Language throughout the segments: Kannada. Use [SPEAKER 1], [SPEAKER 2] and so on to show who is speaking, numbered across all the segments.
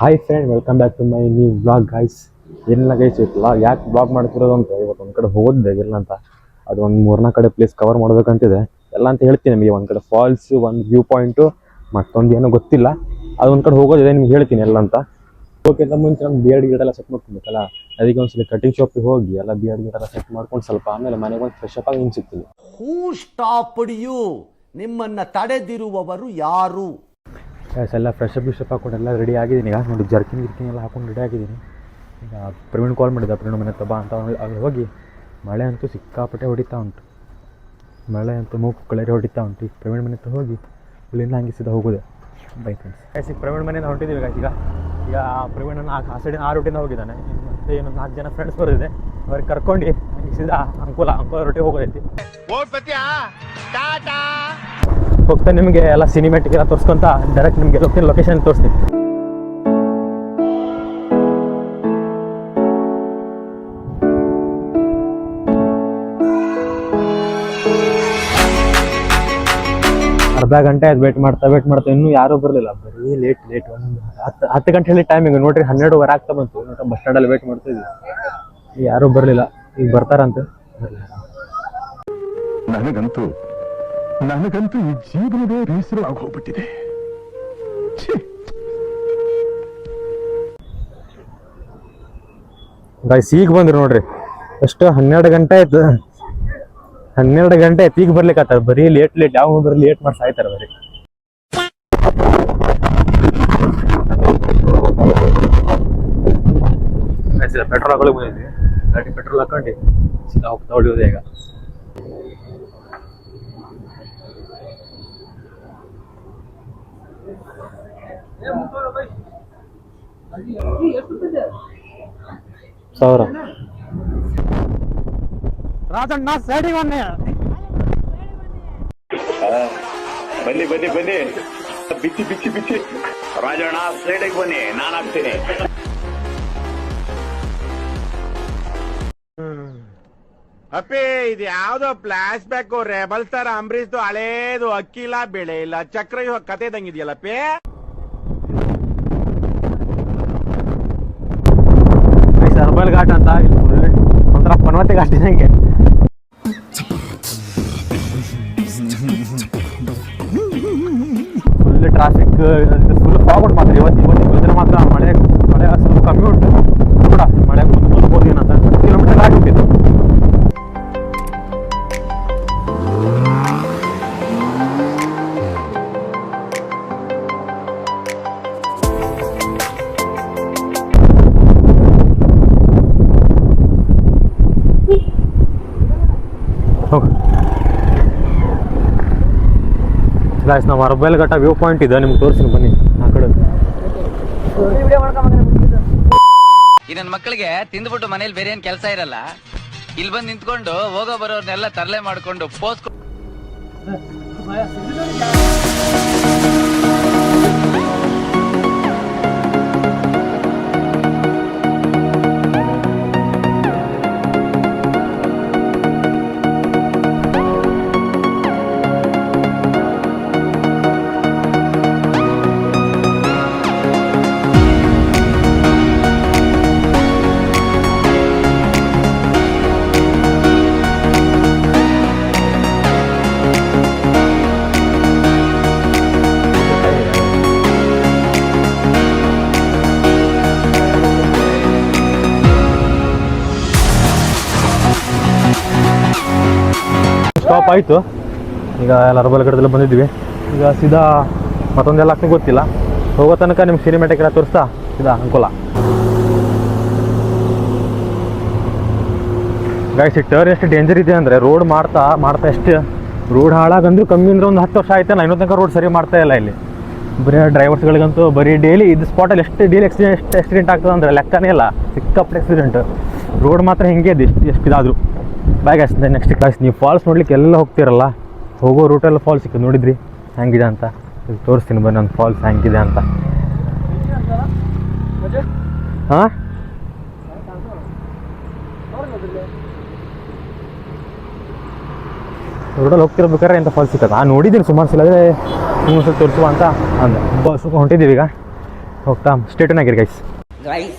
[SPEAKER 1] Hi friend welcome back to my new blog guys ಏನಿಲ್ಲ ಗೈಸ್ ಇತ್ತಲ್ಲ ಯಾಕೆ ಬ್ಲಾಗ್ ಮಾಡ್ತಿರೋದು ಅಂತ ಇವತ್ತು ಒಂದು ಕಡೆ ಹೋಗೋದಿದೆ ಎಲ್ಲ ಅಂತ. ಅದು ಒಂದು ಮೂರನೇ ಕಡೆ ಪ್ಲೇಸ್ ಕವರ್ ಮಾಡ್ಬೇಕಂತಿದೆ. ಎಲ್ಲ ಅಂತ ಹೇಳ್ತೀನಿ ನಿಮಗೆ. ಒಂದು ಕಡೆ ಫಾಲ್ಸ್ ಒಂದು ವ್ಯೂ ಪಾಯಿಂಟು ಮತ್ತೊಂದು ಏನೋ ಗೊತ್ತಿಲ್ಲ. ಅದು ಒಂದು ಕಡೆ ಹೋಗೋದಿದೆ, ನಿಮ್ಗೆ ಹೇಳ್ತೀನಿ ಎಲ್ಲ ಅಂತ. ಹೋಗೋಕ್ಕಿಂತ ಮುಂಚೆ ನಮ್ಮ ಬಿಯರ್ಡ್ ಗಿಡ ಎಲ್ಲ ಸೆಟ್ ಮಾಡ್ಕೊಬೇಕಲ್ಲ? ಅದಕ್ಕೆ ಒಂದ್ಸಲ ಕಟಿಂಗ್ ಶಾಪಿಗೆ ಹೋಗಿ, ಎಲ್ಲ ಬಿಯರ್ಡ್ ಗಿಡ ಎಲ್ಲ ಸೆಟ್ ಮಾಡ್ಕೊಂಡು ಸ್ವಲ್ಪ ಆಮೇಲೆ ಮನೆಗೆ ಒಂದು ಫ್ರೆಶ್ ಅಪ್ ಆಗಿ ಸಿಗ್ತೀನಿ.
[SPEAKER 2] ಹೂ ಸ್ಟಾಪ್ಡ್ ಯು ನಿಮ್ಮನ್ನ ತಡೆದಿರುವವರು ಯಾರು?
[SPEAKER 1] ಗೈಸ್ ಎಲ್ಲ ಫ್ರೆಶಪ್ ಗಿಶಪ್ ಹಾಕೊಂಡು ಎಲ್ಲ ರೆಡಿ ಆಗಿದ್ದೀನಿ. ಈಗ ನೋಡಿ ಜರ್ಕಿನ್ ಗಿರ್ಕಿನ್ ಎಲ್ಲ ಹಾಕೊಂಡು ರೆಡಿ ಆಗಿದ್ದೀನಿ. ಈಗ ಪ್ರವೀಣ್ ಕಾಲ್ ಮಾಡಿದ, ಪ್ರವೀಣ್ ಮನೆ ತಬಾ ಅಂತ ಅಲ್ಲಿ ಹೋಗಿ. ಮಳೆ ಅಂತೂ ಸಿಕ್ಕಾಪಟ್ಟೆ ಹೊಡಿತಾ ಉಂಟು. ಮಳೆ ಅಂತೂ ಮೂಕು ಕಳೆರಿ ಹೊಡಿತಾ ಉಂಟು. ಈಗ ಪ್ರವೀಣ್ ಮನೆ ಹತ್ರ ಹೋಗಿ ಅಲ್ಲಿಂದ ಹಂಗೆ ಹೋಗೋದೆ. ಬೈ ಫ್ರೆಂಡ್ಸ್ ಎಸ್ ಈಗ ಪ್ರವೀಣ್ ಮನೆಯಿಂದ ಹೊಂಟಿದ್ದೀವಿ ಈಗ ಈಗ ಈಗ ಪ್ರವೀಣನ ಆ ಸೈಡಿನ ಆ ರೂಟಿಂದ ಹೋಗಿದ್ದಾನೆ. ಮತ್ತು ಇನ್ನೊಂದು ನಾಲ್ಕು ಜನ ಫ್ರೆಂಡ್ಸ್ ಬರೋದಿದೆ. ಅವ್ರಿಗೆ ಕರ್ಕೊಂಡು ಹಂಗಿಸಿದ ಸೀದಾ ಅಂಕುಲ ಅಂಕುಲ ರೊಟ್ಟಿ ಹೋಗೋದೈತಿ. ಹೋಗ್ತಾ ನಿಮಗೆ ಎಲ್ಲ ಸಿನಿಮ್ಯಾಟಿಕ್ ಎಲ್ಲ ತೋರಿಸ್ಕೊಂತ ಡೈರೆಕ್ಟ್ ನಿಮಗೆ ಲೊಕೇಶನ್ ಲೊಕೇಶನ್ ತೋರಿಸ್ತೀನಿ. ಅರ್ಧ ಗಂಟೆ ಆಯ್ತು ವೇಟ್ ಮಾಡ್ತಾ ವೇಟ್ ಮಾಡ್ತಾ, ಇನ್ನೂ ಯಾರೂ ಬರಲಿಲ್ಲ. ಬರೀ ಲೇಟ್ ಲೇಟ್ ಒಂದು ಹತ್ತು ಹತ್ತು ಗಂಟೆ ಹೇಳಿ ಟೈಮಿಂಗ್ ನೋಡ್ರಿ ಹನ್ನೆರಡುವರೆ ಆಗ್ತಾ ಬಂತು. ನೋಡ್ರಿ ಬಸ್ ಸ್ಟ್ಯಾಂಡಲ್ಲಿ ವೇಟ್ ಮಾಡ್ತಾ ಇದ್ವಿ. ಯಾರೂ ಬರಲಿಲ್ಲ. ಈಗ ಬರ್ತಾರಂತೆ.
[SPEAKER 3] ನನಗಂತೂ ನನಗಂತೂ ಈ ಜೀವನವೇ ಬೇಸರ ಹೋಗ್ಬಿಟ್ಟಿದೆ.
[SPEAKER 1] ಗೈಸ್ ಈಗ ಬಂದ್ರು ನೋಡ್ರಿ. ಎಷ್ಟು ಹನ್ನೆರಡು ಗಂಟೆ ಆಯ್ತು. ಹನ್ನೆರಡು ಗಂಟೆ ಆಯ್ತು. ಈಗ ಬರ್ಲಿಕ್ಕೆ ಬರೀ ಲೇಟ್ ಲೇಟ್ ಯಾವ ಬರೀ ಲೇಟ್ ಮಾಡಿ ಸಾಯ್ತಾರ ಬರೀ. ಪೆಟ್ರೋಲ್ ಹಾಕೊಳ್ಳಿ ಬಂದಿದ್ವಿ. ಗಾಡಿ ಪೆಟ್ರೋಲ್ ಹಾಕೊಂಡು ಸೀದಾ ಹೋಗ್ತಾ ಹೊಡಿಯೋದು ಈಗ. ಸಾವಿರ. ರಾಜಣ್ಣ ಸೈಡಿಗೆ ಬನ್ನಿ.
[SPEAKER 4] ಬನ್ನಿ ಬನ್ನಿ ಬನ್ನಿ. ಬಿಚ್ಚಿ ಬಿಚ್ಚಿ ಬಿಚ್ಚಿ. ರಾಜಣ್ಣ ಸೈಡಿಗೆ ಬನ್ನಿ. ನಾನು ಹಾಕ್ತೀನಿ.
[SPEAKER 5] ಅಪ್ಪಿ ಇದು ಯಾವ್ದೋ ಫ್ಲಾಶ್ ಬ್ಯಾಕ್ ರೆಬಲ್ ತರ ಅಂಬರೀಶ್ದು ಹಳೇದು ಅಕ್ಕಿ ಇಲ್ಲ ಬೆಳೆ ಇಲ್ಲ. ಚಕ್ರ ಇವಾಗ ಕತೆ ಇದಂಗಿದೆಯಲ್ಲಪ್ಪಿ
[SPEAKER 1] ಸರ್ಬಲ್ ಘಾಟ್ ಅಂತ ಒಂಥರ ಪನ್ವತಿ ಘಾಟ್ ಇದಂಗೆ ಫುಲ್ ಟ್ರಾಫಿಕ್ ಫುಲ್ ಫಾರ್ವರ್ಡ್ ಮಾತ್ರ, ಇವತ್ತು ಇವತ್ತು ಇವತ್ತಿನ ಮಾತ್ರ, ಮಳೆ ಮಳೆ ಸ್ವಲ್ಪ ಕಮ್ಮಿ ಉಂಟು. ಕೂಡ ಮಳೆ ಮುಂದೆ ಹೋಗಿ ಏನಂತ ಕಿಲೋಮೀಟರ್ ಘಾಟ್ ಹೋಗಿದ್ದು ಗಾಯ್ಸ್ ನಾವು ಅರ್ಬೈಲ್ ಘಟ್ಟ ವ್ಯೂ ಪಾಯಿಂಟ್ ಇದೆ, ನಿಮ್ಗೆ ತೋರಿಸ್ತೀನಿ, ಬನ್ನಿ, ಆ ಕಡೆ.
[SPEAKER 6] ಈ ನನ್ನ ಮಕ್ಕಳಿಗೆ ತಿಂದ್ಬಿಟ್ಟು ಮನೇಲಿ ಬೇರೆ ಏನ್ ಕೆಲಸ ಇರಲ್ಲ. ಇಲ್ಲಿ ಬಂದು ನಿಂತ್ಕೊಂಡು ಹೋಗೋ ಬರೋರ್ನೆಲ್ಲ ತರಲೆ ಮಾಡ್ಕೊಂಡು ಪೋಸ್
[SPEAKER 1] ಆಯಿತು. ಈಗ ಎಲ್ಲ ಘಟ್ಟದಲ್ಲಿ ಬಂದಿದ್ವಿ ಈಗ ಸೀದಾ ಮತ್ತೊಂದೆಲ್ಲ ಆಗ್ತದೆ ಗೊತ್ತಿಲ್ಲ. ಹೋಗೋ ತನಕ ನಿಮ್ಗೆ ಸಿನಿಮೆಟಿಕ್ ಎಲ್ಲ ತೋರಿಸ್ತಾ ಸೀದಾ ಅನುಕೂಲ ಗಾಯ್ಸ್ ಟರ್ ಎಷ್ಟು ಡೇಂಜರ್ ಇದೆ ಅಂದರೆ ರೋಡ್ ಮಾಡ್ತಾ ಮಾಡ್ತಾ ಎಷ್ಟು ರೋಡ್ ಹಾಳಾಗಂದ್ರೂ ಕಮ್ಮಿ ಅಂದ್ರೆ ಒಂದು ಹತ್ತು ವರ್ಷ ಆಯ್ತಲ್ಲ ಇನ್ನೂ ತನಕ ರೋಡ್ ಸರಿ ಮಾಡ್ತಾ ಇಲ್ಲ ಇಲ್ಲಿ. ಬರೀ ಡ್ರೈವರ್ಸ್ಗಳಿಗಂತೂ ಬರೀ ಡೈಲಿ ಇದು ಸ್ಪಾಟಲ್ಲಿ ಎಷ್ಟು ಡೇಲಿ ಎಕ್ಸಿಡೆಂಟ್ ಎಷ್ಟು ಆಕ್ಸಿಡೆಂಟ್ ಆಗ್ತದೆ ಅಂದರೆ ಲೆಕ್ಕನೇ ಇಲ್ಲ. ಸಿಕ್ಕಪ್ಪ ಆಕ್ಸಿಡೆಂಟ್ ರೋಡ್ ಮಾತ್ರ ಹಿಂಗೆ ಇದೆ, ಎಷ್ಟು ಎಷ್ಟು ಬಾಯ್ ಅಷ್ಟೇ ನೆಕ್ಸ್ಟ್ ಕ್ಲಾಸ್ ನೀವು ಫಾಲ್ಸ್ ನೋಡ್ಲಿಕ್ಕೆ ಎಲ್ಲ ಹೋಗ್ತೀರಲ್ಲ? ಹೋಗೋ ರೂಟೆಲ್ಲ ಫಾಲ್ಸ್ ಸಿಕ್ಕಿದೆ. ನೋಡಿದ್ರಿ? ಹೆಂಗಿದೆ ಅಂತ? ಇಲ್ಲಿ ತೋರಿಸ್ತೀನಿ ಬನ್ನಿ ನನ್ನ ಫಾಲ್ಸ್ ಹೆಂಗಿದೆ ಅಂತ. ಹಾಂ? ರೋಡಲ್ಲಿ ಹೋಗ್ತಿರ್ಬೇಕಾದ್ರೆ ಎಂಥ ಫಾಲ್ಸ್ ಸಿಕ್ಕದ ಆ, ನೋಡಿದ್ದೀನಿ ಸುಮಾರು ಸಲ ಅದೇ ಸ್ವಲ್ಪ ತೋರಿಸುವ ಅಂತ ಅಂದ. ಬಸ್ ಹೊಂಟಿದ್ದೀವಿ ಈಗ. ಹೋಗ್ತಾ ಸ್ಟೇಟನ್ ಆಗಿರಿ ಗೈಸ್
[SPEAKER 7] ಗೈಸ್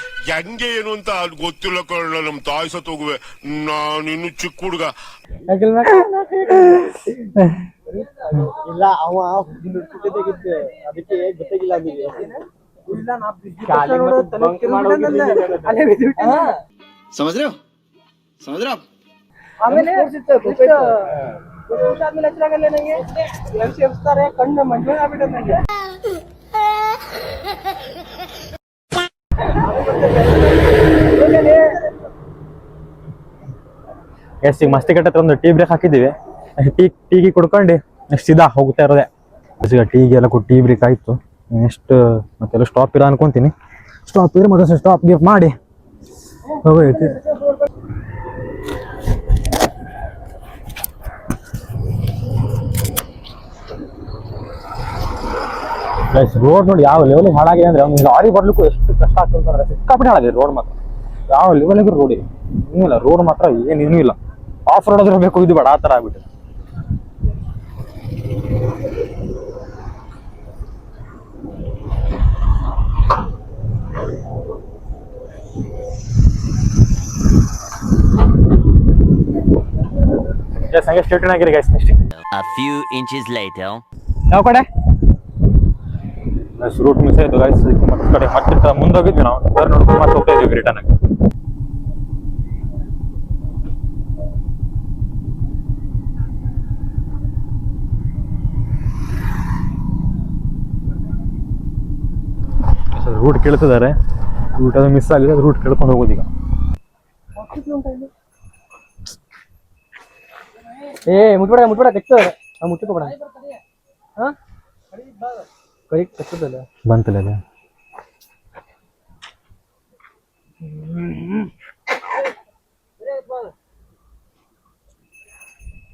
[SPEAKER 8] ಹೆಂಗೆ ಏನು ಅಂತ ಅದು ಗೊತ್ತಿಲ್ಲ ಕಣ ನಮ್ ತಾಯಿ ಸತ್ ಹೋಗುವೆ ನಾನಿನ್ನು ಚಿಕ್ಕ ಹುಡುಗ
[SPEAKER 9] ಯಾಕಂದ್ರೆ ಇಲ್ಲ ಅವ ಹುಡುಗಿ ತೆಗಿದ್ದೆ ಅದಕ್ಕೆ ಗೊತ್ತಾಗಿಲ್ಲ ಅವನಿಗೆ ಇಲ್ಲ ನಾ
[SPEAKER 5] ಖಾಲಿ ಮತ್ತೆ bunk ಮಾಡೋಗಿರ್ಲಿಲ್ಲ
[SPEAKER 9] ಅಲ್ಲೇ ಬಿದ್ದುಬಿಟ್ಟೆ.
[SPEAKER 10] समझ रहे हो समझ रहे हो आप
[SPEAKER 9] ಆಮೇಲೆ ಎಷ್ಟು ವರ್ಷ ಆದ್ಮೇಲೆ ಹೆಸರಾಗಲ್ಲ ನಂಗೆ ಲಂಚ್ ಎಬ್ಸ್ತಾರೆ ಕಣ್ಣು ಮಂಜು ಆಗ್ಬಿಟ್ಟೆ ನಂಗೆ
[SPEAKER 1] ಎಸ್ ಈಗ ಮಸ್ತಿ ಕಟ್ಟತ್ರ ಒಂದು ಟೀ ಬ್ರೇಕ್ ಹಾಕಿದ್ದೀವಿ. ಟೀ ಟೀಗೆ ಕುಡ್ಕೊಂಡು ನೆಕ್ಸ್ಟ್ ಸೀದಾ ಹೋಗ್ತಾ ಇರೋದೆ. ಈಗ ಟೀಗೆ ಎಲ್ಲ ಕೊಟ್ಟು ಟೀ ಬ್ರೇಕ್ ಆಯಿತು. ನೆಕ್ಸ್ಟ್ ಮತ್ತೆಲ್ಲ ಸ್ಟಾಪ್ ಇರೋ ಅನ್ಕೊಂತೀನಿ. ಸ್ಟಾಪ್ ಇದ್ರೆ ಮತ್ತೆ ಸ್ಟಾಪ್ ಗಿಫ್ಟ್ ಮಾಡಿ. ಹೋಗೈತಿ ರೋಡ್ ನೋಡಿ ಯಾವ ಲೆವೆಲಿಗೆ ಹಾಳಾಗಿದೆ ಅಂದ್ರೆ ಒಂದು ಲಾರಿ ಬರ್ಲಿಕ್ಕೂ ಎಷ್ಟು ಕಷ್ಟ ಆಗ್ತದೆ ಅಂದ್ರೆ ಸಿಕ್ಕಾಪಟ್ಟೆ ಹಾಳಾಗಿದೆ ರೋಡ್ ಮಾತ್ರ. ಯಾವ ಲೆವೆಲಿಗೂ ರೋಡ್ ಇದೆ ಇನ್ನೂ ಇಲ್ಲ ರೋಡ್ ಮಾತ್ರ ಏನೇನೂ ಇಲ್ಲ. ಆಫ್ ರೋಡ್ ಆದ್ರೆ ಬೇಕು ಇದು ಬೇಡ ಆ ಥರ ಆಗ್ಬಿಟ್ಟು ಎಸ್ ಹಂಗೆ ಸ್ಟೇಟ್ ಆಗಿರಿ guys next
[SPEAKER 10] A few inches later.
[SPEAKER 1] ಯಾವ ಕಡೆ? ರೂಟ್ ಮಿಸ್ ಆಯ್ತು ಗೈಸ್ ಮತ್ತೆ ಕಡೆ ಮತ್ತೆ ಮುಂದೆ ಹೋಗಿದ್ವಿ ನಾವು ಸರ್ ನೋಡ್ಕೊಂಡು ಮತ್ತೆ ಹೋಗ್ತಾ ಇದೀವಿ ರಿಟರ್ನ್ ಆಗಿ ರೂಟ್ ಕೇಳ್ತಿದ್ದಾರೆ ರೂಟ್ ಅದು ಮಿಸ್ ಆಗಿದೆ ರೂಟ್ ಕೇಳ್ಕೊಂಡು ಹೋಗೋದು ಈಗ.
[SPEAKER 9] ಏ ಮುಟ್ಬೇಡ ಮುಟ್ಬೇಡ ಹಾ ಕೈ ಕಟ್ಟದಲ್ಲ
[SPEAKER 1] ಬಂತಲ್ಲ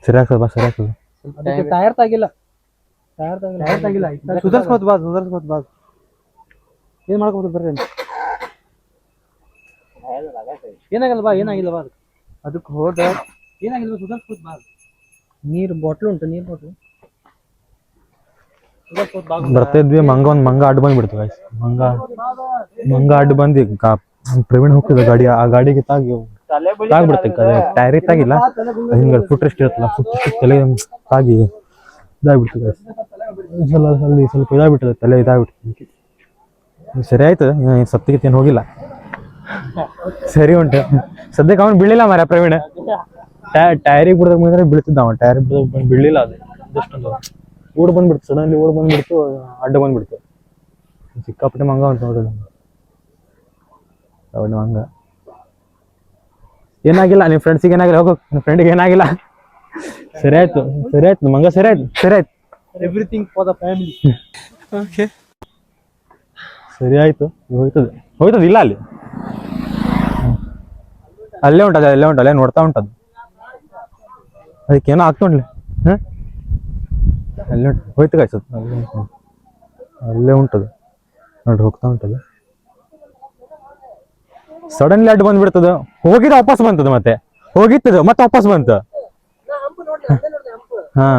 [SPEAKER 1] ಸರಿ ಆಗ್ತದೆ ಬಾ ಸರಿ ಆಗ್ತದೆ
[SPEAKER 9] ಅದಕ್ಕೆ ಟೈರ್ ತಾಗಿಲ್ಲ ಟೈರ್ ತಾಗಿಲ್ಲ ಟೈರ್ ತಾಗಿಲ್ಲ ಸುಧಾರ್ಸ್ಕೋತ್ ಬಾ ಸುಧಾರ್ಸ್ಕೋತ್ ಬಾ. ಏನ್ ಮಾಡ್ಕೋಬೋದು ಬರ್ರಿ ಏನಾಗಲ್ಲ ಬಾ ಏನಾಗಿಲ್ಲ ಬಾ ಅದಕ್ಕೆ. ಹೋದ. ಏನಾಗಿಲ್ಲ ಸುಧಾರ್ಸ್ಕೋತ್ ಬಾ. ನೀರು ಬಾಟ್ಲು ಉಂಟು ನೀರು ಬಾಟ್ಲು ಸುಧಾರ್ಸ್ಕೋತ್ ಬಾ
[SPEAKER 1] ಮಂಗ ಒಂದ್ ಮಂಗ ಅಡ್ಡ ಬಂದ್ಬಿಡ್ತು ಗಾಯ್ಸ್ ಮಂಗ ಮಂಗ ಅಡ್ಡ ಬಂದಿ ಪ್ರವೀಣ್ ಹೋಗ್ತಿದ್ದ ಗಾಡಿ, ಆ ಗಾಡಿಗೆ ತಾಗಿ ತಾಗ್ಬಿಡುತ್ತೆ ಟೈರ್ ತಾಗಿಲ್ಲ. ಹಿಂಗ ಫುಟ್ ರೆಸ್ಟ್ ಇರುತ್ತಲ್ಲ ಫುಟ್ ತಲೆ ತಾಗಿ ಇದಾಗ್ಬಿಡ್ತು ಗಾಯ್ಸ್ ಅಲ್ಲಿ ಸ್ವಲ್ಪ ಇದಾಗ್ಬಿಟ್ಟದೆ, ತಲೆ ಇದಾಗ್ಬಿಡ್ತು ಸರಿ ಆಯ್ತು ಸತ್ತಿಗೆ ತಿನ್ ಹೋಗಿಲ್ಲ. ಸರಿ ಉಂಟು. ಸದ್ಯಕ್ಕೆ ಅವನು ಬೀಳಿಲ್ಲ ಮಾರ ಪ್ರವೀಣ್. ಟೈರಿಗೆ ಬಿಡ್ದಾಗ ಬಂದ್ರೆ ಬೀಳ್ತಿದ್ದ ಅವ ಟೈರ್ ಬಿಡ್ದಾಗ ಬೀಳಿಲ್ಲ ಅದು ಜಸ್ಟೊಂದು ಓಡ್ ಬಂದ್ಬಿಡ್ತು. ಸಡನ್ಲಿ ಓಡ್ ಬಂದ್ಬಿಡ್ತು ಅಡ್ಡ ಬಂದ್ಬಿಡ್ತು. ಸಿಕ್ಕಾಪಟ್ಟೆ ಮಂಗ ಅಂತ ನೋಡ್ರಿ. ನಮ್ಗೆ ಮಂಗ. ಏನಾಗಿಲ್ಲ ನಿಮ್ಮ ಫ್ರೆಂಡ್ಸಿಗೆ ಏನಾಗಿಲ್ಲ ಹೋಗೋ. ನಿಮ್ಮ ಫ್ರೆಂಡಿಗೆ ಏನಾಗಿಲ್ಲ. ಸರಿ ಆಯ್ತು ಸರಿ ಆಯ್ತು ಮಂಗ ಸರಿ ಆಯ್ತು ಸರಿ ಆಯ್ತು.
[SPEAKER 9] Everything for the family okay
[SPEAKER 1] ಸರಿ ಆಯ್ತು ಹೋಯ್ತದೆ ಹೋಯ್ತದೆ ಇಲ್ಲ ಅಲ್ಲಿ? ಅಲ್ಲೇ ಉಂಟದ ಅಲ್ಲೇ ಉಂಟು ಅಲ್ಲೇ ನೋಡ್ತಾ ಉಂಟದು. ಅದಕ್ಕೇನೋ ಆಗ್ತಾ ಉಂಟ್ಲಿ ಹಾಂ? ಅಲ್ಲೇ ಹೋಯ್ತು ಕಾಯ್ಸದು ಅಲ್ಲೇ ಅಲ್ಲೇ ಉಂಟದು. ನೋಡ್ರಿ, ಹೋಗ್ತಾ ಉಂಟದು. ಸಡನ್ಲಿ ಅಡ್ಡು ಬಂದ್ಬಿಡ್ತದ. ಹೋಗಿದ ವಾಪಸ್ ಬಂತದ ಮತ್ತೆ. ಹೋಗಿತ್ತದ, ಮತ್ತೆ ವಾಪಸ್ ಬಂತ. ಹಾ.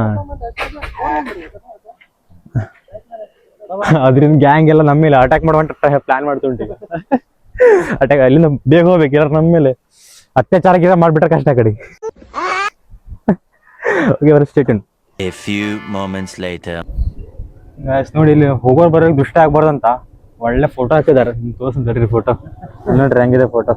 [SPEAKER 1] ಅದರಿಂದ ಗ್ಯಾಂಗ್ ಎಲ್ಲ ನಮ್ಮ ಮೇಲೆ ಅಟ್ಯಾಕ್ ಮಾಡುವಂತ ಪ್ಲಾನ್ ಮಾಡ್ತುಂಟು ಈಗ. ಅಟ್ಯಾಕ್ ಅಲ್ಲಿಂದ ಬೇಗ ಹೋಗ್ಬೇಕು ಯಾರು ನಮ್ಮ ಮೇಲೆ ಅತ್ಯಾಚಾರ ಗಿರ ಮಾಡ್ಬಿಟ್ರೆ ಕಷ್ಟ ಕಡೆ. Okay stay tuned
[SPEAKER 10] few few moments later.
[SPEAKER 1] ನೋಡಿ ಇಲ್ಲಿ ಹೋಗೋರು ಬರೋಕೆ ದುಷ್ಟ ಆಗ್ಬಾರ್ದಂತ. ಒಳ್ಳೆ ಫೋಟೋ ಹಾಕಿದ್ದಾರೆ ತೋರಿಸ್ತಾರೆ ಫೋಟೋ ನೋಡ್ರಿ ಹೆಂಗಿದೆ ಫೋಟೋ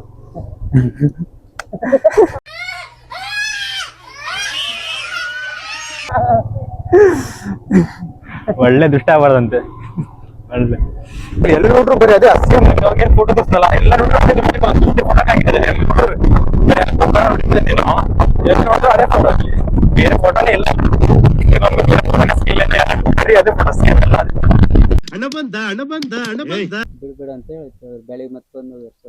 [SPEAKER 1] ಒಳ್ಳೆ ದುಷ್ಟ ಆಗ್ಬಾರ್ದಂತೆ. ಒಳ್ಳೆ. ಎಲ್ಲ ನೋಡ್ರು ಬರೀ ಅದೇ ಅಸ್ಸಿ. ಫೋಟೋ ತೋರಿಸಲ್ಲ ಎಲ್ಲ ನೋಡ್ರು ಫೋಟೋ ಹಾಕಿದ್ದಾರೆ ಎಲ್ಲಿ ನೋಡ್ರು ಅದೇ ಫೋಟೋ ಬೇರೆ ಫೋಟೋನೇ ಇಲ್ಲ ಬರೀ ಅದೇ ಫೋಟೋ
[SPEAKER 3] ಹಣ ಬಂದ ಹಣ ಬಂದ ಹಣ ಬಂದ.
[SPEAKER 9] ಬಿಡ್ಬೇಡ ಅಂತ ಹೇಳ್ತಾರೆ ಬೆಳಿಗ್ಗೆ ಮತ್ತೊಂದು ವರ್ಷ.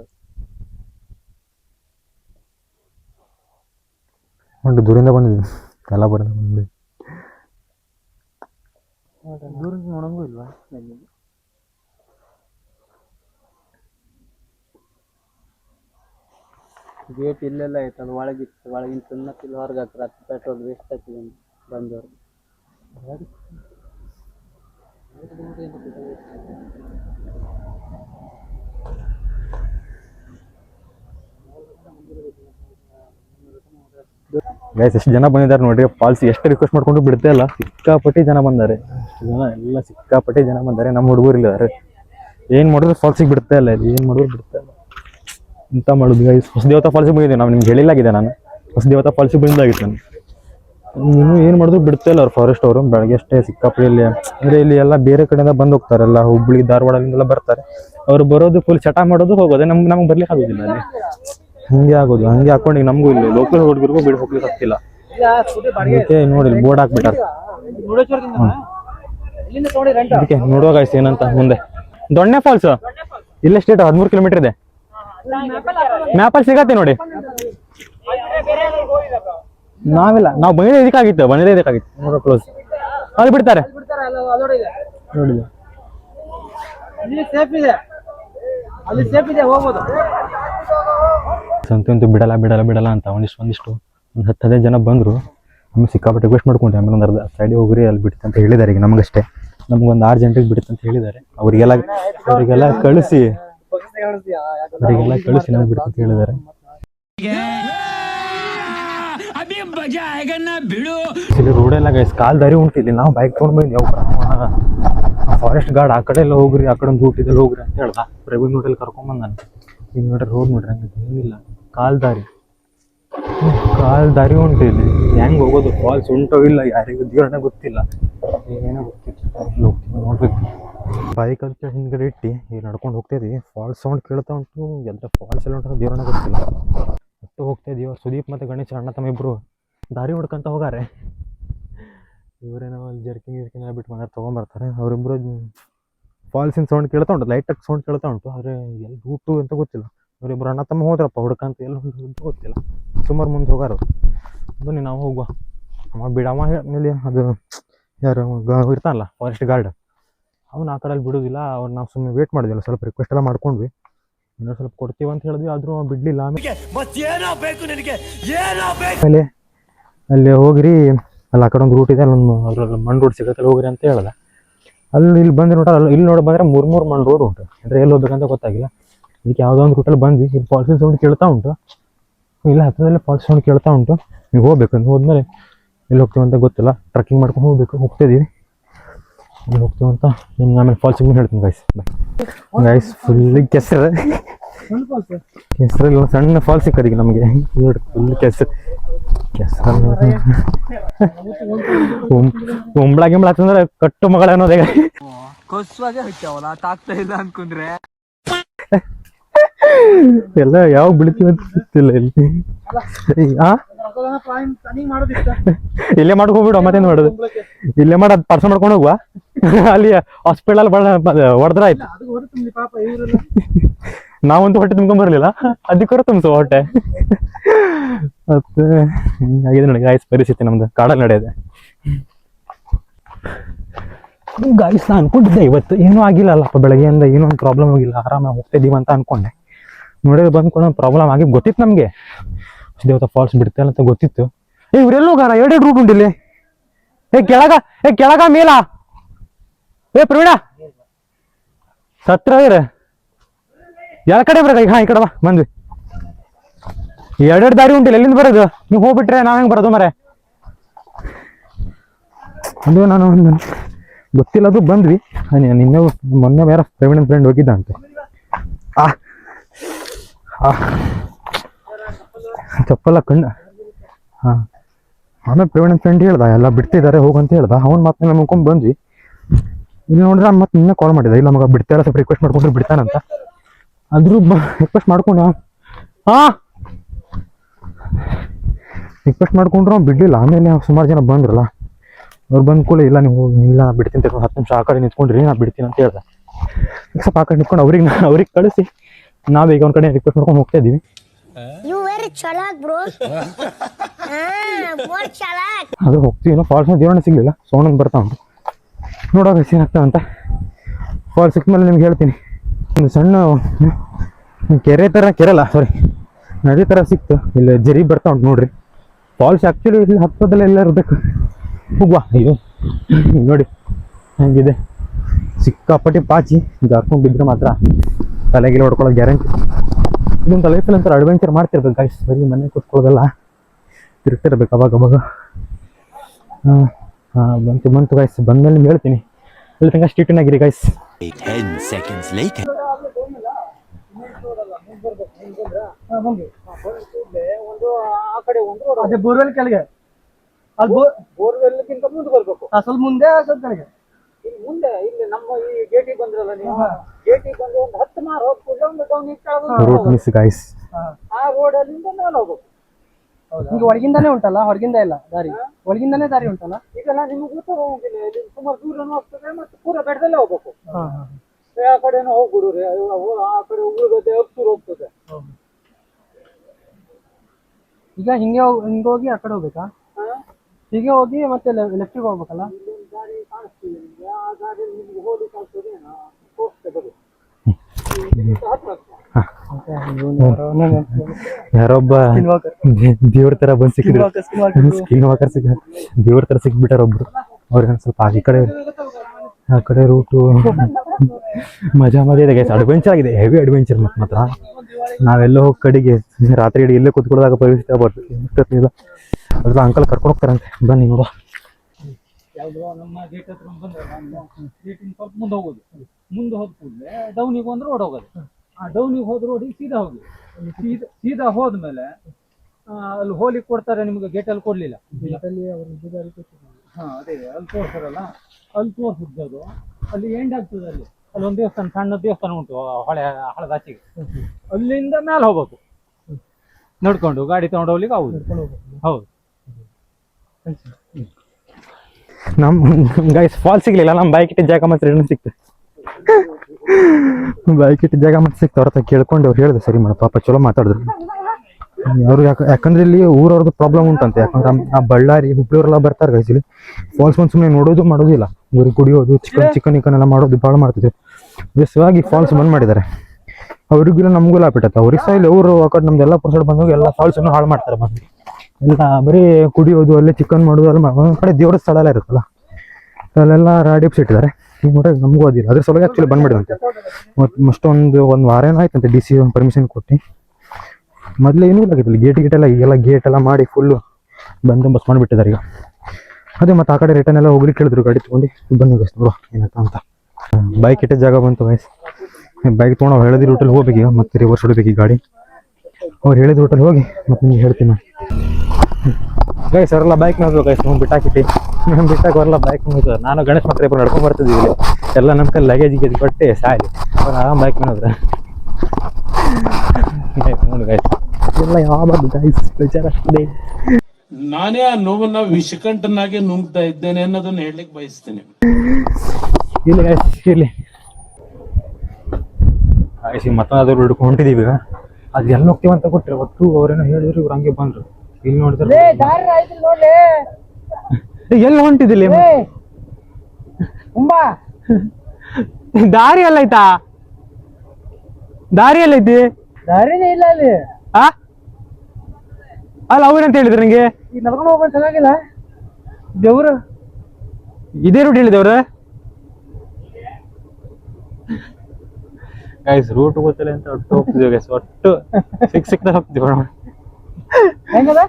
[SPEAKER 1] ಒಂದು ದೂರಿಂದ ಬಂದಿದ್ದೀನಿ. ಎಲ್ಲ ಬರಿಂದ ಬಂದಿದ್ದೆ
[SPEAKER 9] ದೂರಿಂದ ನೋಡಂಗೂ ಇಲ್ವಾ? ಗೇಟ್ ಇಲ್ಲೆಲ್ಲ ಐತಲ್ಲ ಒಳಗಿತ್ತು ಒಳಗಿನ ತಿನ್ನಕ್ಕೆ ಇಲ್ಲಿ ಹೊರಗೆ ಹಾಕ್ತಾರೆ ಹತ್ತು ಪೆಟ್ರೋಲ್ ವೇಸ್ಟ್ ಆಗ್ತದೆ ಬಂದವರು.
[SPEAKER 1] ಗೈಸ್ ಎಷ್ಟು ಜನ ಬಂದಿದ್ದಾರೆ ನೋಡ್ರಿ. ಫಾಲ್ಸ್ ಎಷ್ಟು ರಿಕ್ವೆಸ್ಟ್ ಮಾಡ್ಕೊಂಡು ಬಿಡ್ತಾ ಇಲ್ಲ. ಸಿಕ್ಕಾಪಟ್ಟಿ ಜನ ಬಂದಾರೆ. ಎಷ್ಟು ಜನ? ಎಲ್ಲ ಸಿಕ್ಕಾಪಟ್ಟಿ ಜನ ಬಂದಾರೆ. ನಮ್ಮ ಹುಡುಗರು ಇಲ್ಲಿದ್ದಾರೆ ಏನು ಮಾಡಿದ್ರು ಫಾಲ್ಸಿಗೆ ಬಿಡ್ತಾ ಇಲ್ಲ ಇಲ್ಲಿ. ಏನು ಮಾಡಿದ್ರು ಬಿಡ್ತಾ ಇಲ್ಲ. ಎಂತ ಮಾಡೋದು? ಗೈಸ್ ಹೊಸದೇವತಾ ಫಾಲ್ಸಿಗೆ ಬಂದಿದ್ದೆ ನಾವು ನಿಮ್ಗೆ ಹೇಳಿಲ್ಲಾಗಿದೆ ನಾನು. ಹೊಸದೇವತಾ ಫಾಲ್ಸಿಗೆ ಬಂದಾಗಿತ್ತು ನಾನು. ಇನ್ನೂ ಏನು ಮಾಡಿದ್ರು ಬಿಡ್ತಾ ಇಲ್ಲ ಅವ್ರು ಫಾರೆಸ್ಟ್ ಅವರು. ಬೆಳಗ್ಗೆ ಅಷ್ಟೇ ಸಿಕ್ಕಾಪಟ್ಟಿ ಇಲ್ಲಿ ಅಂದರೆ ಇಲ್ಲಿ ಎಲ್ಲ ಬೇರೆ ಕಡೆಯಿಂದ ಬಂದು ಹೋಗ್ತಾರಲ್ಲ ಹುಬ್ಬಳ್ಳಿ ಧಾರವಾಡದಿಂದೆಲ್ಲ ಬರ್ತಾರೆ. ಅವ್ರು ಬರೋದು ಫುಲ್ ಚಟ ಮಾಡೋದು ಹೋಗೋದು. ನಮ್ಗೆ ನಮ್ಗೆ ಬರ್ಲಿಕ್ಕೆ ಆಗೋದಿಲ್ಲ ಅಲ್ಲಿ. ಹಂಗೆ ಆಗೋದು. ಹಂಗೆ ಹಾಕೊಂಡು ನಮಗೂ ಇಲ್ಲಿ ಲೋಕಲ್ ಹುಡುಗರಿಗೂ ಬಿಡ್ ಹೋಗ್ಲಿಕ್ಕೆ ಆಗ್ತಿಲ್ಲ. ಅದಕ್ಕೆ ನೋಡಿ ಬೋರ್ಡ್ ಹಾಕ್ಬಿಟ್ಟಾರೆ. ಅದಕ್ಕೆ ನೋಡುವಾಗ ಆಯ್ತು ಏನಂತ ಮುಂದೆ. ದೊಣ್ಣೆ ಫಾಲ್ಸ್ ಇಲ್ಲೇ ಸ್ಟೇಟ್ ಹದಿಮೂರು ಕಿಲೋಮೀಟರ್ ಇದೆ. ಮ್ಯಾಪಲ್ಲಿ ಸಿಗತ್ತೆ ನೋಡಿ. ನಾವಿಲ್ಲ. ನಾವು ಬಂದಿದೆ ಇದಕ್ಕಾಗಿತ್ತು ಬಂದಿದೆ ಇದಕ್ಕಾಗಿತ್ತು. ನೋಡೋ ಕ್ಲೋಸ್ ಅಲ್ಲಿ ಬಿಡ್ತಾರೆ. ನೋಡಿ.
[SPEAKER 9] ಇಲ್ಲಿ ಸೇಫ್ ಇದೆ. ಅಲ್ಲಿ ಸೇಫ್ ಇದೆ ಹೋಗ್ಬೋದು.
[SPEAKER 1] ಸಂತು ಬಿಡಲ್ಲ ಬಿಡಲ್ಲ ಬಿಡಲ್ಲ ಅಂತ ಒಂದಿಷ್ಟು ಒಂದಿಷ್ಟು ಒಂದು ಹತ್ತು ಹದಿನೈದು ಜನ ಬಂದರು. ಆಮೇಲೆ ಸಿಕ್ಕಾಪಟ್ಟೆ ರಿಕ್ವೆಸ್ಟ್ ಮಾಡ್ಕೊಂಡೆ ಆಮೇಲೆ ಒಂದು ಅರ್ಧ ಸೈಡಿಗೆ ಹೋಗ್ರಿ ಅಲ್ಲಿ ಬಿಡ್ತು ಅಂತ ಹೇಳಿದ್ದಾರೆ ಈಗ ನಮಗಷ್ಟೇ. ನಮ್ಗೊಂದು ಆರು ಜನರಿಗೆ ಬಿಡುತ್ತೆ ಅಂತ ಹೇಳಿದ್ದಾರೆ. ಅವರಿಗೆಲ್ಲ ಅವರಿಗೆಲ್ಲ ಕಳಿಸಿ. ಅವರಿಗೆಲ್ಲ ಕಳಿಸಿ ಹೇಳಿದ್ದಾರೆ. ಇಲ್ಲಿ ಎಲ್ಲ ಗೈಸ್ ಕಾಲ್ ದಾರಿ ಉಂಟಿಲ್ಲ ನಾವು ಬೈಕ್ ತೊಗೊಂಡು ಬಂದ್ವಿ. ಯಾವ ಫಾರೆಸ್ಟ್ ಗಾರ್ಡ್ ಆ ಕಡೆ ಎಲ್ಲ ಹೋಗ್ರಿ ಆ ಕಡೆ ಒಂದು ರೂಟ್ ಹೋಗ್ರಿ ಅಂತ ಹೇಳ್ದ. ಪ್ರವೀಣ್ ಹೋಟೆಲ್ ಕರ್ಕೊಂಬಂದ ನಾನು ಈಗ ನೋಡ್ರಿ ರೋಡ್ ನೋಡ್ರಿ ಹಂಗ ಏನಿಲ್ಲ. ಕಾಲ್ ದಾರಿ. ಕಾಲ್ ದಾರಿ ಉಂಟು ಇಲ್ಲಿ. ಹೆಂಗ್ ಹೋಗೋದು? ಫಾಲ್ಸ್ ಉಂಟೋ ಇಲ್ಲ ಯಾರಿಗೂ ದೇವ್ರನ್ನ ಗೊತ್ತಿಲ್ಲ. ಏನೇನೋ ಗೊತ್ತಿಲ್ಲ. ನೋಡ್ಬೇಕು. ಬೈಕ್ ಅಂತ ಹಿಂದ್ಗಡೆ ಇಟ್ಟು ಈಗ ನಡ್ಕೊಂಡು ಹೋಗ್ತಾ ಇದೀವಿ ಫಾಲ್ಸ್ ಸೌಂಡ್ ಕೇಳ್ತಾ ಉಂಟು. ಎದ್ರ ಫಾಲ್ಸ್ ಎಲ್ಲ ಉಂಟು ದೇವ್ರನ್ನ ಗೊತ್ತಿಲ್ಲ. ಅಷ್ಟು ಹೋಗ್ತಾ ಇದೀವ. ಸುದೀಪ್ ಮತ್ತು ಗಣೇಶ್, ಅಣ್ಣ ತಮ್ಮ ಇಬ್ರು. ದಾರಿ ಹುಡ್ಕಂತ ಹೋಗಾರೆ. ಇವರೇನೋ ಅಲ್ಲಿ ಜರ್ಕಿಂಗ್ ಗಿರ್ಕಿಂಗ್ ಎಲ್ಲ ಬಿಟ್ಟು ಮನೆಯವ್ರು ತೊಗೊಂಬರ್ತಾರೆ. ಅವರಿಬ್ಬರು ಫಾಲ್ಸಿನ ಸೌಂಡ್ ಕೇಳ್ತಾ ಉಂಟು. ಲೈಟಾಗಿ ಸೌಂಡ್ ಕೇಳ್ತಾ ಉಂಟು. ಆದರೆ ಎಲ್ಲಿ ರೂಟು ಅಂತ ಗೊತ್ತಿಲ್ಲ. ಅವರಿಬ್ಬರು ಅಣ್ಣ ತಮ್ಮ ಹೋದ್ರಪ್ಪ, ಹುಡ್ಕಂತ ಎಲ್ಲಿ ಅಂತ ಗೊತ್ತಿಲ್ಲ. ಸುಮಾರು ಮುಂದೆ ಹೋಗಾರು ಬನ್ನಿ, ನಾವು ಹೋಗುವ. ಅವ ಬಿಡಮ್ಮ ಹೇಳಿ ಅದು ಯಾರು? ಇರ್ತಾನಲ್ಲ ಫಾರೆಸ್ಟ್ ಗಾರ್ಡ್ ಅವ್ನು ಆ ಕಡೆಯಲ್ಲಿ ಬಿಡೋದಿಲ್ಲ ಅವ್ರು ನಾವು ಸುಮ್ಮನೆ ವೇಟ್ ಮಾಡಿದ್ವಿ ಸ್ವಲ್ಪ ರಿಕ್ವೆಸ್ಟ್ ಎಲ್ಲ ಮಾಡ್ಕೊಂಡ್ವಿ. ಇನ್ನೊಂದು ಸ್ವಲ್ಪ ಕೊಡ್ತೀವಿ ಅಂತ ಹೇಳಿದ್ವಿ ಆದರೂ ಬಿಡಲಿಲ್ಲ. ಆಮೇಲೆ ಅಲ್ಲಿ ಹೋಗಿರಿ ಅಲ್ಲಿ ಆ ಕಡೆ ಒಂದು ರೂಟ್ ಇದೆ ಅಲ್ಲೊಂದು ಅದ್ರಲ್ಲಿ ಮಣ್ಣು ರೋಡ್ ಸಿಗತ್ತಲ್ಲ ಹೋಗಿರಿ ಅಂತ ಹೇಳ್ದ ಅಲ್ಲಿ ಇಲ್ಲಿ ಬಂದು ನೋಡ್ರ ಅಲ್ಲಿ ಇಲ್ಲಿ ನೋಡಿ ಬಂದರೆ ಮೂರು ಮೂರು ಮಣ್ಣು ರೋಡ್ ಉಂಟು. ಅಂದರೆ ಎಲ್ಲಿ ಹೋಗ್ಬೇಕಂತ ಗೊತ್ತಾಗಿಲ್ಲ. ಇದಕ್ಕೆ ಯಾವುದೋ ಒಂದು ರೂಟಲ್ಲಿ ಬಂದ್ವಿ ಇಲ್ಲಿ ಫಾಲ್ಸಿನ ಸೌಂಡ್ ಕೇಳ್ತಾ ಉಂಟು. ಇಲ್ಲ ಹತ್ತಿರದಲ್ಲಿ ಪಾಲ್ಸ್ ಸೌಂಡ್ ಕೇಳ್ತಾ ಉಂಟು. ನೀವು ಹೋಗ್ಬೇಕು ಅಂತ ಹೋದ್ಮೇಲೆ ಎಲ್ಲಿ ಹೋಗ್ತೀವಿ ಅಂತ ಗೊತ್ತಿಲ್ಲ. ಟ್ರಕ್ಕಿಂಗ್ ಮಾಡ್ಕೊಂಡು ಹೋಗ್ಬೇಕು ಹೋಗ್ತಿದ್ದೀವಿ ಅಲ್ಲಿ ಹೋಗ್ತೀವಿ ಅಂತ. ನಿಮ್ಗೆ ಆಮೇಲೆ ಫಾಲ್ಸ್ ಹೇಳ್ತೀನಿ ಗೈಸ್ ಗೈಸ್ ಫುಲ್ ಕೆಸರು. ಕೆಸರಲ್ಲಿ ಒಂದು ಸಣ್ಣ ಫಾಲ್ಸ್ ಸಿಕ್ಕದೀಗ ನಮಗೆ. ನೋಡಿ ಫುಲ್ ಕೆಸರು. ಕೆಸರಲ್ಲಿ ಉಂಬಳ ಗಿಂಬಳ ಹತ್ತಂದ್ರೆ ಕಟ್ಟು ಮಗಳ ಅನ್ನೋದೇ.
[SPEAKER 6] ಕೊಸ್ವಾಗೆ ಹೊಯ್ತಾವಲ್ಲ ತಾಗ್ತಾ ಇಲ್ಲ ಅನ್ಕೊಂಡ್ರೆ.
[SPEAKER 1] ಎಲ್ಲ ಯಾವಾಗ ಬಿಡ್ತೀವಿ ಅಂತ ಗೊತ್ತಿಲ್ಲ ಇಲ್ಲಿ. ಆ? ಇಲ್ಲೇ ಮಾಡ್ಕೋಬಿಡು ಮತ್ತೇನು ಮಾಡೋದು? ಇಲ್ಲೇ ಮಾಡ್ ಅದು ಪಾರ್ಸಲ್ ಮಾಡ್ಕೊಂಡು ಹೋಗುವ. ಅಲ್ಲಿ ಹಾಸ್ಪಿಟಲ್ ಬಳ ಹೊಡೆದ್ರ ಆಯ್ತು.
[SPEAKER 9] ಪಾಪ ಇವರೆಲ್ಲ.
[SPEAKER 1] ನಾವಂತೂ ಹೊಟ್ಟೆ ತುಂಬ್ಕೊಂಡ್ ಬರ್ಲಿಲ್ಲ. ಅದಕ್ಕೋರ ತುಂಬಿಸು ಹೊಟ್ಟೆ. ಮತ್ತೆ ಹಿಂಗಾಗಿದೆ ನೋಡಿ ಗಾಯಸ್ ಪರಿಸ್ಥಿತಿ ನಮ್ದು ಕಾಡಲ್ಲಿ ನಡೆಯದೆ ಗಾಯಸ್ ನಾ ಅನ್ಕೊಂಡಿದ್ದೆ ಇವತ್ತು ಏನೂ ಆಗಿಲ್ಲ ಅಲ್ಲಪ್ಪ ಬೆಳಗ್ಗೆಯಿಂದ ಏನೂ ಒಂದು ಪ್ರಾಬ್ಲಮ್ ಆಗಿಲ್ಲ ಆರಾಮಾಗಿ ಹೋಗ್ತಾ ಇದೀವಿ ಅಂತ ಅನ್ಕೊಂಡೆ. ನೋಡಿದ್ರೆ ಬಂದ್ಕೊಂಡು ಪ್ರಾಬ್ಲಮ್ ಆಗಿ ಗೊತ್ತಿತ್ತು ನಮಗೆ. ದೇವತ ಫಾಲ್ಸ್ ಬಿಡ್ತಲ್ಲ ಅಂತ ಗೊತ್ತಿತ್ತು. ಏ ಇವರೆಲ್ಲ ಗಾರ ಎರಡೆರಡು ರೂಟ್ ಉಂಟಿಲ್ಲಿ ಏ ಕೆಳಗ ಏ ಕೆಳಗ ಮೇಲ? ಏ, ಪ್ರವೀಣ. ಸತ್ರ ಯಾವ ಕಡೆ ಬರ ಹಾ, ಈ ಕಡೆ ಬಾ, ಬಂದ್ವಿ. ಎರಡೆರಡು ದಾರಿ ಉಂಟಿಲ್ಲ. ಎಲ್ಲಿಂದ ಬರೋದು? ನೀವು ಹೋಗ್ಬಿಟ್ರೆ ನಾವ್ ಹೆಂಗ್ ಬರೋದು ಮರೆ ಅದು ನಾನು ಒಂದು ಗೊತ್ತಿಲ್ಲ ಅದು ಬಂದ್ವಿ ನಿನ್ನೆ ಮೊನ್ನೆ ಬೇರೆ ಪ್ರವೀಣ್ ಫ್ರೆಂಡ್ ಹೋಗಿದ್ದ ಅಂತೆ ಆ ಆ. ಚಪ್ಪಲ ಕಣ್ಣು. ಹಾಂ. ಆಮೇಲೆ ಪ್ರವೀಣ್ ಫ್ರೆಂಡ್ ಹೇಳ್ದ, ಎಲ್ಲ ಬಿಡ್ತಿದ್ದಾರೆ ಹೋಗಂತ ಹೇಳ್ದ. ಅವ್ನು ಮತ್ತೆ ನಂಬ್ಕೊಂಡ್ ಬಂದ್ವಿ. ಇಲ್ಲಿ ನೋಡಿದ್ರೆ ಮತ್ತೆ ನಿನ್ನೆ ಕಾಲ್ ಮಾಡಿದೆ. ಇಲ್ಲ ನಮಗೆ ಬಿಡ್ತಾ ಇಲ್ಲ ಸ್ವಲ್ಪ ರಿಕ್ವೆಸ್ಟ್ ಮಾಡ್ಕೊಂಡ್ರೆ ಬಿಡ್ತಾನಂತ. ಆದರೂ ರಿಕ್ವೆಸ್ಟ್ ಮಾಡ್ಕೊಂಡ. ಹಾ ರಿಕ್ವೆಸ್ಟ್ ಮಾಡ್ಕೊಂಡ್ರೆ ಅವ್ನು ಬಿಡ್ಲಿಲ್ಲ. ಆಮೇಲೆ ಸುಮಾರು ಜನ ಬಂದ್ರಲ್ಲ ಅವ್ರು ಬಂದ ಕೂಡ ಇಲ್ಲ ನೀವು ಇಲ್ಲ ನಾನು ಬಿಡ್ತೀನಿ ತಗೊಂಡು ಹತ್ತು ನಿಮಿಷ ಆ ಕಡೆ ನಿಂತ್ಕೊಂಡ್ರಿ ನಾನು ಬಿಡ್ತೀನಿ ಅಂತ ಹೇಳ್ದೆ. ಸ್ವಲ್ಪ ಆ ಕಡೆ ನಿಂತ್ಕೊಂಡು ಅವ್ರಿಗೆ ನಾ ಅವ್ರಿಗೆ ಕಳಿಸಿ. ನಾವೀಗ ಅವ್ನ ಕಡೆ ರಿಕ್ವೆಸ್ಟ್ ಮಾಡ್ಕೊಂಡು ಹೋಗ್ತಾ ಇದ್ದೀವಿ
[SPEAKER 11] ah,
[SPEAKER 1] ಅದು ಹೋಗ್ತೀವಿ ಫಾಲ್ಸ್ ದೇವಣ್ಣ ಸಿಗಲಿಲ್ಲ. ಸೌಂಡ್ ಬರ್ತಾ ಉಂಟು. ನೋಡೋಕೆ ಏನಾಗ್ತಾವಂತ ಫಾಲ್ ಸಿಕ್ಕ ಮೇಲೆ ನಿಮ್ಗೆ ಹೇಳ್ತೀನಿ. ಒಂದು ಸಣ್ಣ ಕೆರೆ ಥರ ಕೆರೆಲ್ಲ ಸಾರಿ ನದಿ ಥರ ಸಿಕ್ತು. ಇಲ್ಲಿ ಜರಿ ಬರ್ತಾ ಉಂಟು ನೋಡ್ರಿ. ಫಾಲ್ಸ್ ಆ್ಯಕ್ಚುಲಿ ಇಲ್ಲಿ ಹತ್ತದಲ್ಲೇ ಎಲ್ಲ ಇರಬೇಕು ಹೋಗುವ, ಅಯ್ಯೋ. ನೋಡಿ, ಹೆಂಗಿದೆ. ಸಿಕ್ಕಾಪಟ್ಟೆ ಪಾಚಿ. ಜಾರ್ಕೊಂಡು ಬಿದ್ದರೆ ಮಾತ್ರ ತಲೆಗಿಲ್ಲ ಹೊಡ್ಕೊಳ್ಳೋ ಗ್ಯಾರಂಟಿ ಇದೊಂದು ಲೈಫಲ್ಲಿ ಒಂಥರ ಅಡ್ವೆಂಚರ್ ಮಾಡ್ತಿರ್ಬೇಕು ಗಾಯ್ಸ್ ಬರೀ ಮನೆ ಕೂತ್ಕೊಳ್ಳೋದಲ್ಲ. ತಿರುಗ್ತಿರ್ಬೇಕು ಅವಾಗ ಅವಾಗ. ಹಾಂ ಬಂತು ಬಂತು ಗಾಯ್ಸ್ ಬಂದ್ಮೇಲೆ ನಿಮ್ಗೆ ಹೇಳ್ತೀನಿ. ಅಲ್ಲಿ ತನಕ ಸ್ಟ್ರೀಟ್ ಆಗಿರಿ ಗಾಯ್ಸ್.
[SPEAKER 9] ಅದೇ ಬೋರ್ವೆಲ್ ಕೆಳಗೆ. ಬೋರ್ವೆಲ್ ಬೋರ್ವೆಲ್ಗಿಂತ ಮುಂದೆ ಬರಬೇಕು. ಸ್ವಲ್ಪ ಮುಂದೆ ಸ್ವಲ್ಪ ಕೆಳಗೆ. ಮುಂದೆ ಇಲ್ಲಿ ನಮ್ಮ ಈ ಗೇಟಿಗೆ ಬಂದ್ರಲ್ಲ ನೀವು? ಗೇಟಿಗೆ ಬಂದು ಒಂದು ಹತ್ತು ಮಾರು ಒಂದು ಡೌನ್
[SPEAKER 1] ರೂಟ್ ಮಿಸ್ ಗಾಯ್ಸ್
[SPEAKER 9] ಆ ರೋಡ್ ಅಲ್ಲಿಂದ ಮೇಲೆ ಹೋಗ್ಬೇಕು ಈಗ ಒಳಗಿಂದಾನೇ ಉಂಟಲ್ಲ? ಹೊರಗಿಂದ ಇಲ್ಲ ದಾರಿ. ಒಳಗಿಂದಾನೇ ದಾರಿ ಉಂಟಲ್ಲ? ಈಗ ನಿಮಗೆ ಹೋಗಿಲ್ಲ ಇಲ್ಲಿ ಸುಮಾರು ದೂರನೂ ಹೋಗ್ತದೆ ಮತ್ತೆ ಪೂರ ಬೆಟ್ಟದಲ್ಲೇ ಹೋಗ್ಬೇಕು. ಆ ಕಡೆನೂ ಹೋಗ್ಬಿಡುರಿ ಆ ಕಡೆ ಉಳ್ಗದೆ ಹತ್ತೂರು ಹೋಗ್ತದೆ. ಈಗ ಹಿಂಗೆ ಹೋಗಿ ಹಿಂಗೆ ಹೋಗಿ ಆ ಕಡೆ ಹೋಗ್ಬೇಕಾ? ಹೀಗೆ ಹೋಗಿ ಮತ್ತೆ ಲೆಫ್ಟಿಗೆ ಹೋಗ್ಬೇಕಲ್ಲ? ದಾರಿ ಕಾಣಿಸ್ತಿದೆ ನಿಮ್ಗೆ. ಆ ದಾರಿ ನಿಮ್ಗೆ ಹೋಗ್ಲಿಕ್ಕೆ ಹೋಗ್ತದೆ ತೋರಿಸ್ತೇವೆ
[SPEAKER 1] ಯಾರೊಬ್ಬ ದೇವ್ರ ತರ ಬಂದ್ ಸಿಕ್ಕಿದ್ರು. ಸ್ಕಿನ್ ವಾಕರ್ ಸಿಕ್ಕ ದೇವ್ರ ತರ ಸಿಕ್ಬಿಟ್ಟಾರ ಒಬ್ರು. ಅವ್ರಿಗೆ ಸ್ವಲ್ಪ ಆ ಕಡೆ ಆ ಕಡೆ ರೂಟು ಮಜಾ ಮಜಾ ಇದೆ ಗೈಸ್ ಅಡ್ವೆಂಚರ್ ಆಗಿದೆ ಹೆವಿ ಅಡ್ವೆಂಚರ್ ಮತ್ತೆ ಮಾತ್ರ ನಾವೆಲ್ಲ ಹೋಗಿ ಕಡೆಗೆ ರಾತ್ರಿ ಇಡೀ ಇಲ್ಲೇ ಕೂತ್ಕೊಳ್ಳೋದಾಗ ಪರಿಸ್ಥಿತಿ ಆಗ್ಬಾರ್ದು ಅದ್ರ ಅಂಕಲ್ ಕರ್ಕೊಂಡು ಹೋಗ್ತಾರಂತೆ. ಬನ್ನಿ ನೋಡುವ.
[SPEAKER 9] ನಮ್ಮ ಗೇಟ್ ಹತ್ರ ಬಂದ್ರೆ ಗೇಟಿನ ಸ್ವಲ್ಪ ಮುಂದೆ ಹೋಗೋದು. ಮುಂದೆ ಹೋದ ಕೂಡಲೇ ಡೌನಿಗೆ ಬಂದ್ರೆ ರೋಡ್ ಹೋಗೋದು ಆ ಡೌನಿಗೆ ಹೋದ ರೋಡಿಗೆ ಸೀದಾ ಹೋಗಿ. ಅಲ್ಲಿ ಸೀದಾ ಸೀದಾ ಹೋದ್ಮೇಲೆ ಅಲ್ಲಿ ಹೋಲಿ ಕೊಡ್ತಾರೆ ನಿಮ್ಗೆ ಗೇಟಲ್ಲಿ ಕೊಡ್ಲಿಲ್ಲ. ಗೇಟಲ್ಲಿ ಅವರು ಹಾಂ ಅದೇ ಅಲ್ಲಿ ತೋರ್ಸಾರಲ್ಲ ಅಲ್ಲಿ ತೋರಿಸಿದ್ದು ಅದು ಅಲ್ಲಿ ಎಂಡ್ ಆಗ್ತದೆ ಅಲ್ಲಿ. ಅಲ್ಲಿ ಒಂದು ದೇವಸ್ಥಾನ ಸಣ್ಣ ದೇವಸ್ಥಾನ ಉಂಟು ಹಳೆ ಹೊಳೆ ಹಳದಾಚಿಗೆ ಅಲ್ಲಿಂದ ಮೇಲೆ ಹೋಗ್ಬೇಕು. ನಡ್ಕೊಂಡು ಗಾಡಿ ತಗೊಂಡು ಹೋಗ್ಲಿಕ್ಕೆ ಹೌದು ಹೌದು.
[SPEAKER 1] ನಮ್ ಗೈಸ್ ಫಾಲ್ ಸಿಗ್ಲಿಲ್ಲ ನಮ್ಮ ಬೈಕ್ ಇಟ್ಟಿದ್ದ ಜಾಗ ಮಾತ್ರ ಏನು ಸಿಕ್ತು ಬೈಕ್ ಇಟ್ಟು ಜಾಗ ಮತ್ತೆ ಸಿಕ್ತು ಅವ್ರ ಕೇಳ್ಕೊಂಡು ಅವ್ರು ಹೇಳಿದೆ ಸರಿ ಮಾಡ ಪಾಪ ಚಲೋ ಮಾತಾಡಿದ್ರು. ಅವ್ರು ಯಾಕ ಯಾಕಂದ್ರೆ ಇಲ್ಲಿ ಊರವ್ರದ್ದು ಪ್ರಾಬ್ಲಮ್ ಉಂಟಂತೆ ಯಾಕಂದ್ರೆ ಆ- ಬಳ್ಳಾರಿ ಹುಬ್ಳಿಯವರೆಲ್ಲ ಬರ್ತಾರೆ ಗೈಸ್ ಇಲ್ಲಿ. ಫಾಲ್ಸ್ ಒಂದು ಸುಮ್ಮನೆ ನೋಡೋದು ಮಾಡೋದಿಲ್ಲ ಗುರಿ ಕುಡಿಯೋದು ಚಿಕನ್ ಚಿಕನ್ ಇಕನ್ ಎಲ್ಲ ಮಾಡೋದು ಭಾಳ ಮಾಡ್ತಿದ್ರು. ವ್ಯಸವಾಗಿ ಫಾಲ್ಸ್ ಬಂದ್ ಮಾಡಿದ್ದಾರೆ. ಅವ್ರಿಗೂ ನಮಗೂ ಲಾಭ ಇಟ್ಟತ್ತೆ ಅವ್ರಿಗೆ ಸಹ ಇಲ್ಲಿ ಅವರು ಹಾಕೊಂಡು ನಮ್ದು ನಮ್ದೆಲ್ಲ ಪರ್ಸೆಂಟ್ ಬಂದಾಗ ಎಲ್ಲ ಫಾಲ್ಸ್ ಅನ್ನು ಹಾಳು ಮಾಡ್ತಾರೆ ಬಂದು ಎಲ್ಲ ಬರೀ ಕುಡಿಯೋದು ಅಲ್ಲೇ ಚಿಕನ್ ಮಾಡೋದು ಅಲ್ಲಿ ಕಡೆ ದೇವ್ರ ಸ್ಥಳ ಎಲ್ಲ ಇರುತ್ತಲ್ಲ ಅಲ್ಲೆಲ್ಲ ರಾಡಿಪ್ಸ್ ಇಟ್ಟಿದ್ದಾರೆ. ಈಗ ನೋಡ್ರಿ, ನಮಗೂ ಅದಿಲ್ಲ. ಅದ್ರ ಸಲುವಾಗಿ ಆಕ್ಚುಲಿ ಬಂದ್ಬಿಡಿದಂತೆ ಮತ್ತು ಅಷ್ಟೊಂದು ಒಂದು ವಾರ ಏನೋ ಆಯ್ತಂತೆ ಡಿ ಸಿ ಒಂದು ಪರ್ಮಿಷನ್ ಕೊಟ್ಟು. ಮೊದಲೇ ಏನೂ ಇಲ್ಲ ಆಗಿತ್ತು ಗೇಟ್ ಗೇಟ್ ಎಲ್ಲ ಈಗೆಲ್ಲ ಗೇಟ್ ಎಲ್ಲ ಮಾಡಿ ಫುಲ್ಲು ಬಂದೋಬಸ್ತ್ ಮಾಡಿಬಿಟ್ಟಿದ್ದಾರೆ ಈಗ. ಅದೇ ಮತ್ತೆ ಆ ಕಡೆ ರಿಟರ್ನ್ ಎಲ್ಲ ಹೋಗ್ಲಿಕ್ಕೆ ಕೇಳಿದ್ರು, ಗಾಡಿ ತೊಗೊಂಡು. ಬನ್ನಿ ಗೈಸ್ ನೋಡುವ ಏನಂತ ಅಂತ. ಬೈಕ್ ಇಟ್ಟ ಜಾಗ ಬಂತು ಗೈಸ್ ಬೈಕ್ ತೊಗೊಂಡು ಹೇಳಿದ ರೂಟಲ್ಲಿ ಹೋಗ್ಬೇಕು ಈಗ ಮತ್ತೆ ರಿವರ್ಸ್ ಹೊಡಬೇಕು ಈ ಗಾಡಿ. ಅವ್ರು ಹೇಳಿದ ರೂಟಲ್ಲಿ ಹೋಗಿ ಮತ್ತೆ ನಿಮ್ಗೆ ಹೇಳ್ತೀನಿ ನಾನು. ಗೈಸ್ ಅವರೆಲ್ಲ ಬೈಕ್ ನೋಡ್ಬೇಕು ಗೈಸ್ ನಾವು ಬಿಟ್ಟಾಕಿಟ್ಟು. ನಮ್ಮ ಬಿಟ್ಟಾಕ ಅವರೆಲ್ಲ ಬೈಕ್ ನೋಡಿದ್ರು ನಾನು ಗಣೇಶ್ ಮಾತ್ರ ಇಬ್ಬರು ನಡ್ಕೊಂಡು ಬರ್ತಿದ್ದೀವಿ ಇಲ್ಲಿ. ಎಲ್ಲ ನಮ್ಮ ಕೈ ಲಗೇಜ್ ಗಿಜ್ ಕೊಟ್ಟೆ ಸಾಲಿ ಅವ್ರು ಆರಾಮ್ ಬೈಕ್ ನೋಡಿದ್ರೆ ಗೈಸ್ ನೋಡಿ ಗೈಸ್ ಎಲ್ಲ ಯಾವಾಗ ಗೈಸ್ ವಿಚಾರ
[SPEAKER 3] ನಾನೇ ಆ ನೋವನ್ನ ವಿಷಕಂಠನಾಗೆ ನುಂಗ್ತಾ ಇದ್ದೇನೆ ಅನ್ನೋದನ್ನ ಹೇಳಲಿಕ್ಕೆ ಬಯಸ್ತೇನೆ.
[SPEAKER 1] ಇಲ್ಲಿ ಗೈಸ್ ಇಲ್ಲಿ. ಗೈಸ್ ಈಗ ಮತ್ತೊಂದಾದ್ರು ಹಿಡ್ಕೊಂಡು ಈಗ. ಅದು ಎಲ್ಲಿ ಹೋಗ್ತೀವಿ ಅಂತ ಕೊಟ್ಟರೆ ಒಟ್ಟು ಅವ್ರೇನೋ ಹೇಳಿದ್ರು ಇವ್ರು ಹಂಗೆ ಬಂದ್ರು. ಇಲ್ಲಿ ನೋಡಿದ್ರೆ ಎಲ್ಲಿ ಹೊಂಟಿದಿಲ್ಲ ದಾರಿ ಎಲ್ಲ ಆಯ್ತಾ ದಾರಿ ಎಲ್ಲ ಐತಿ
[SPEAKER 9] ದಾರಿನೇ ಇಲ್ಲ ಅಲ್ಲಿ.
[SPEAKER 1] ಆ? ಅಲ್ಲ ಅವ್ರಂತ ಹೇಳಿದ್ರು ನಂಗೆ?
[SPEAKER 9] ನಡ್ಕೊಂಡು ಹೋಗೋದು ಚೆನ್ನಾಗಿಲ್ಲ? ದೇವ್ರು.
[SPEAKER 1] ಇದೇ ರೂಟ್ ಹೇಳಿದವ್ರ ಗೈಸ್ ರೂಟ್ ಗೊತ್ತಿಲ್ಲ ಅಂತ ಒಟ್ಟು ಹೋಗ್ತಿದ್ವಿ ಗೈಸ್ ಒಟ್ಟು ಸಿಕ್ ಸಿಕ್ತ ಹೋಗ್ತಿದ್ವಿ ನೋಡು.
[SPEAKER 9] ಹೆಂಗದ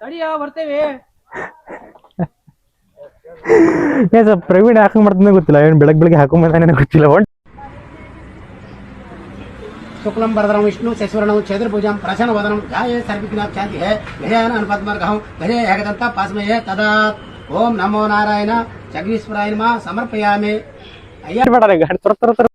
[SPEAKER 9] ತಡಿಯ ಬರ್ತೇವೆ
[SPEAKER 1] ಗೈಸ್ ಪ್ರವೀಣ್ ಹಾಕೊಂಡ್ ಮಾಡ್ತಾನೆ ಗೊತ್ತಿಲ್ಲ ಏನ್ ಬೆಳಗ್ ಬೆಳಗ್ಗೆ ಹಾಕೊಂಡ್ ಬಂದಾನೆ ಗೊತ್ತಿಲ್ಲ ಒಟ್ಟು
[SPEAKER 7] शुक्लम वरदरम विष्णु शशिवर्णम चतुर्भुजम प्रसन्न वदनम ध्याये सर्विघ्नाः शांति है गजानन पद्मर्घं गजे एकदंता पास्मये तदा ओम नमो नारायण
[SPEAKER 1] జగదీశ్వరాయనమా సమర్పయామే. అయ్యా. త్వర త్వర.